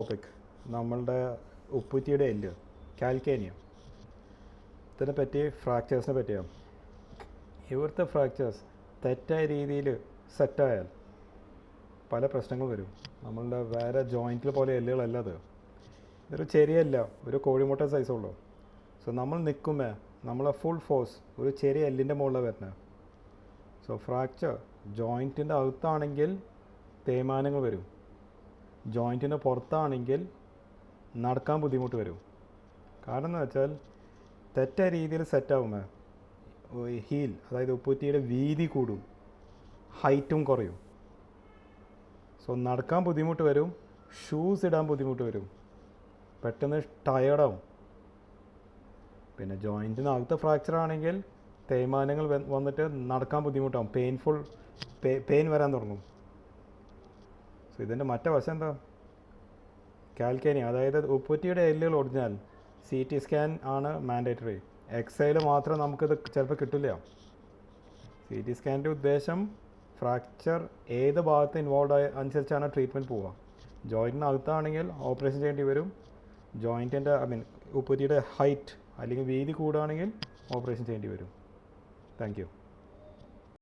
Topic നമ്മളുടെ ഉപ്പുറ്റിയുടെ എല്ല് calcaneum. ഇതിനെ പറ്റി ഫ്രാക്ചേഴ്സിനെ പറ്റിയാണ് ഇവിടുത്തെ ഫ്രാക്ചേഴ്സ് തെറ്റായ രീതിയിൽ സെറ്റായാൽ പല പ്രശ്നങ്ങൾ വരും. നമ്മളുടെ വേറെ ജോയിന്റിൽ പോലെ എല്ലുകളല്ല അത്. ഇതൊരു ചെറിയല്ല ഒരു കോഴിമുട്ട സൈസുള്ളൂ സോ നമ്മൾ നിൽക്കുമ്പോൾ നമ്മളെ ഫുൾ ഫോഴ്സ് ഒരു ചെറിയ എല്ലിന്റെ മുകളിലാണ് വരുന്നത് സോ ഫ്രാക്ചർ ജോയിന്റിന്റെ അകത്താണെങ്കിൽ തേയ്മാനങ്ങൾ വരും. ജോയിന്റിന് പുറത്താണെങ്കിൽ നടക്കാൻ ബുദ്ധിമുട്ട് വരും. കാരണം എന്ന് വെച്ചാൽ തെറ്റ രീതിയിൽ സെറ്റാവുമ്പോൾ ഹീൽ അതായത് ഉപ്പുറ്റിയുടെ വീതി കൂടും. ഹൈറ്റും കുറയും. സോ നടക്കാൻ ബുദ്ധിമുട്ട് വരും. ഷൂസ് ഇടാൻ ബുദ്ധിമുട്ട് വരും. പെട്ടെന്ന് ടയേർഡാവും പിന്നെ ജോയിന്റിനകത്ത് ഫ്രാക്ചർ ആണെങ്കിൽ തേയ്മാനങ്ങൾ വന്നിട്ട് നടക്കാൻ ബുദ്ധിമുട്ടാവും. പെയിൻഫുൾ പെയിൻ വരാൻ തുടങ്ങും. സോ ഇതിന്റെ മറ്റേ വശം എന്താ? കാൽക്കേനി അതായത് ഉപ്പുറ്റിയുടെ എല്ലുകൾ ഒടിഞ്ഞാൽ സി ടി സ്കാൻ ആണ് മാൻഡേറ്ററി എക്സൈൽ മാത്രം നമുക്കിത് ചിലപ്പോൾ കിട്ടില്ല. സി ടി സ്കാനിന്റെ ഉദ്ദേശം ഫ്രാക്ചർ ഏത് ഭാഗത്ത് ഇൻവോൾവ് ആയ അനുസരിച്ചാണ് ട്രീറ്റ്മെന്റ് പോവുക. ജോയിന്റിനകത്താണെങ്കിൽ ഓപ്പറേഷൻ ചെയ്യേണ്ടി വരും. ജോയിന്റിന്റെ ഐ മീൻ ഉപ്പുറ്റിയുടെ ഹൈറ്റ് അല്ലെങ്കിൽ വീതി കൂടുകയാണെങ്കിൽ ഓപ്പറേഷൻ ചെയ്യേണ്ടി വരും. താങ്ക്